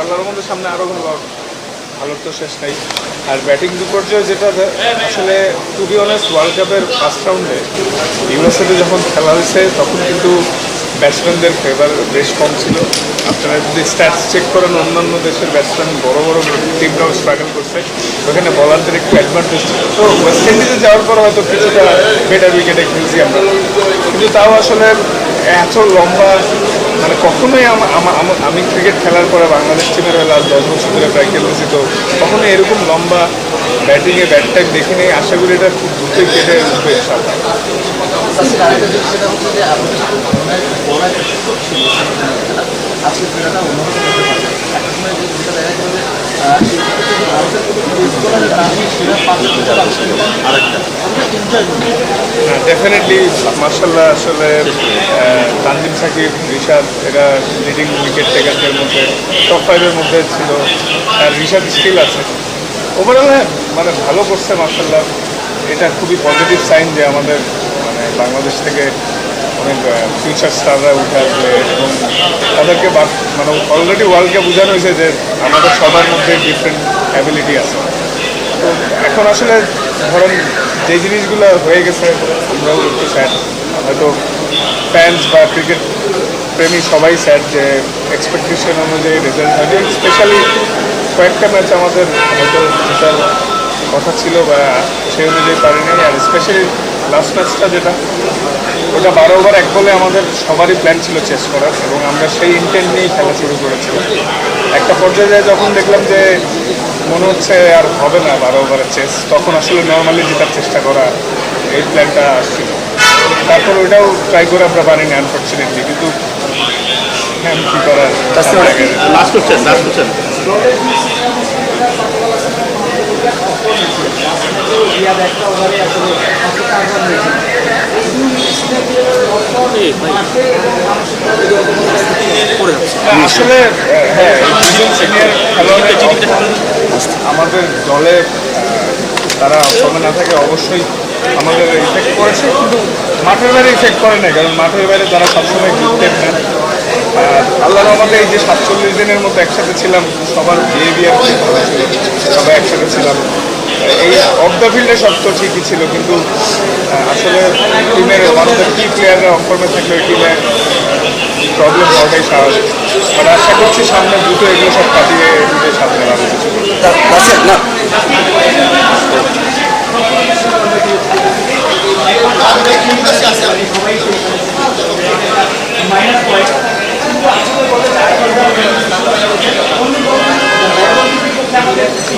আল্লাহর মধ্যে সামনে আরও ভালো, ভালোর তো শেষ নাই। আর ব্যাটিং বিপর্যয় যেটা আসলে টু বি অনেস্ট ওয়ার্ল্ড কাপের ফার্স্ট রাউন্ডে ইউএসএতে যখন খেলা হয়েছে, তখন কিন্তু ব্যাটসম্যানদের ফেভার বেশ কম ছিল। আপনারা যদি স্ট্যাটস চেক করেন, অন্যান্য দেশের ব্যাটসম্যান বড় বড় টিমরাও স্ট্রাগল করছে। ওখানে বলারদের একটু অ্যাডভান্টেজ ছিল। তো ওয়েস্ট ইন্ডিজে যাওয়ার পর হয়তো কিছুটা বেটার উইকেটে খেলছি আমরা। কিন্তু তাও আসলে এত লম্বা মানে কখনোই আম- ক্রিকেট খেলার পরে বাংলাদেশ টিমের হয়ে লাস্ট দশ বছর ধরে প্রায় খেলতেছি তো কখনোই এরকম লম্বা ব্যাটিংয়ে ব্যাট টাইম দেখি নেই। আশা করি এটা খুব দ্রুতই কেটে উঠবে ডেফিনেটলি মার্শাল্লাহ আসলে আহ, তানজিম সাকিব, রিশাদ, এরা লিডিং উইকেট টেকারদের মধ্যে টপ ফাইভের মধ্যে ছিল। আর রিশাদ স্টিল আছে। ওভারঅল হ্যাঁ মানে ভালো করছে মার্শাল্লাহ এটা খুবই পজিটিভ সাইন যে আমাদের মানে বাংলাদেশ থেকে অনেক ফিউচার স্টাররা উঠে আসবে এবং তাদেরকে মানে অলরেডি ওয়ার্ল্ডকে বোঝানো হয়েছে যে আমাদের সবার মধ্যে ডিফারেন্ট অ্যাবিলিটি আছে। তো এখন আসলে ধরেন, যে জিনিসগুলো হয়ে গেছে, আমরাও একটু স্যাড হয়তো ফ্যান্স বা ক্রিকেট প্রেমী সবাই স্যার যে এক্সপেকটেশন অনুযায়ী রেজাল্ট হয়নি স্পেশালি কয়েকটা ম্যাচ আমাদের হয়তো জেতার কথা ছিল বা সেই অনুযায়ী পারিনি। আর স্পেশালি লাস্ট ম্যাচটা যেটা, ওটা বারো ওভার এক বলে আমাদের সবারই প্ল্যান ছিল চেস করার এবং আমরা সেই ইন্টেন্ট নিয়েই খেলা শুরু করেছিলাম। একটা পর্যায়ে যখন দেখলাম যে মনে হচ্ছে আর হবে না বারো ওভারের চেস তখন আসলে নর্মালি জেতার চেষ্টা করা, এই প্ল্যানটা আসছিল। তারপর ওইটাও ট্রাই করে আমরা পারিনি আনফর্চুনেটলি কিন্তু হ্যাঁ কী করার? লাস্ট কোশ্চেন কোশ্চেন আসলে হ্যাঁ আমাদের দলে তারা ফর্মে না থাকে অবশ্যই আমাদের ইফেক্ট করেছে, কিন্তু মাঠের বাইরে ইফেক্ট করে না কারণ মাঠের বাইরে তারা সবসময় গিফটেড নেন আর আল্লাহর আমাদের এই যে সাতচল্লিশ দিনের মতো একসাথে ছিলাম, সবার বিহেভিয়ার খুব ভালো ছিল সবাই একসাথে ছিলাম এই অফ দ্য ফিল্ডে সব তো ঠিকই ছিল, কিন্তু আসলে টিমের ওয়ান অফ দ্য কি প্লেয়াররা অফর্মে থাকলে ওই টিমে প্রবলেম হওয়াটাই স্বাভাবিক বাট আশা করছি সামনে দুটো এগুলো সব কাটিয়ে এগুলো সামনে ভালো কিছু। না মাইনাস পয়েন্ট কিন্তু আসলে বলে আমাদের নার্ভটা বেশি কাজ করে কিনা বা বেশি কাজ করে কিনা আমরা জানি না। এই বলতে এখন আমাদের বেশিরভাগ মাত্র ওয়েস্ট ইন্ডিজ এবং শ্রীলঙ্কাকে এই টেস্ট ম্যাচের জিতে দলকে হারাতে দেবে অন্য কাউকে হারাতে পারে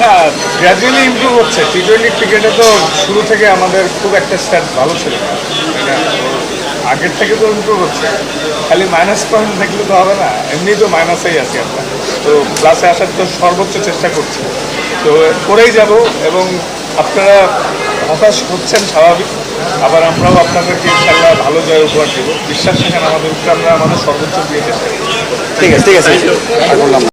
না। গ্র্যাজুয়ালি ইমপ্রুভ হচ্ছে। টি টোয়েন্টি ক্রিকেটে তো শুরু থেকে আমাদের খুব একটা স্ট্যাট ভালো ছিল? আগের থেকে তো ইমপ্রুভ হচ্ছে। খালি মাইনাস পয়েন্ট থাকলে তো হবে না। এমনি তো মাইনাসেই আছি আমরা। তো প্লাসে আসার তো সর্বোচ্চ চেষ্টা করছি। তো করেই যাব এবং আপনারা হতাশ হচ্ছেন স্বাভাবিক আবার আমরাও আপনাদেরকে ইনশাল্লাহ ভালো জয় উপহার দেবো। বিশ্বাস আমাদের উপরে আমরা আমাদের সর্বোচ্চ দিয়ে চেষ্টা ঠিক আছে ঠিক আছে।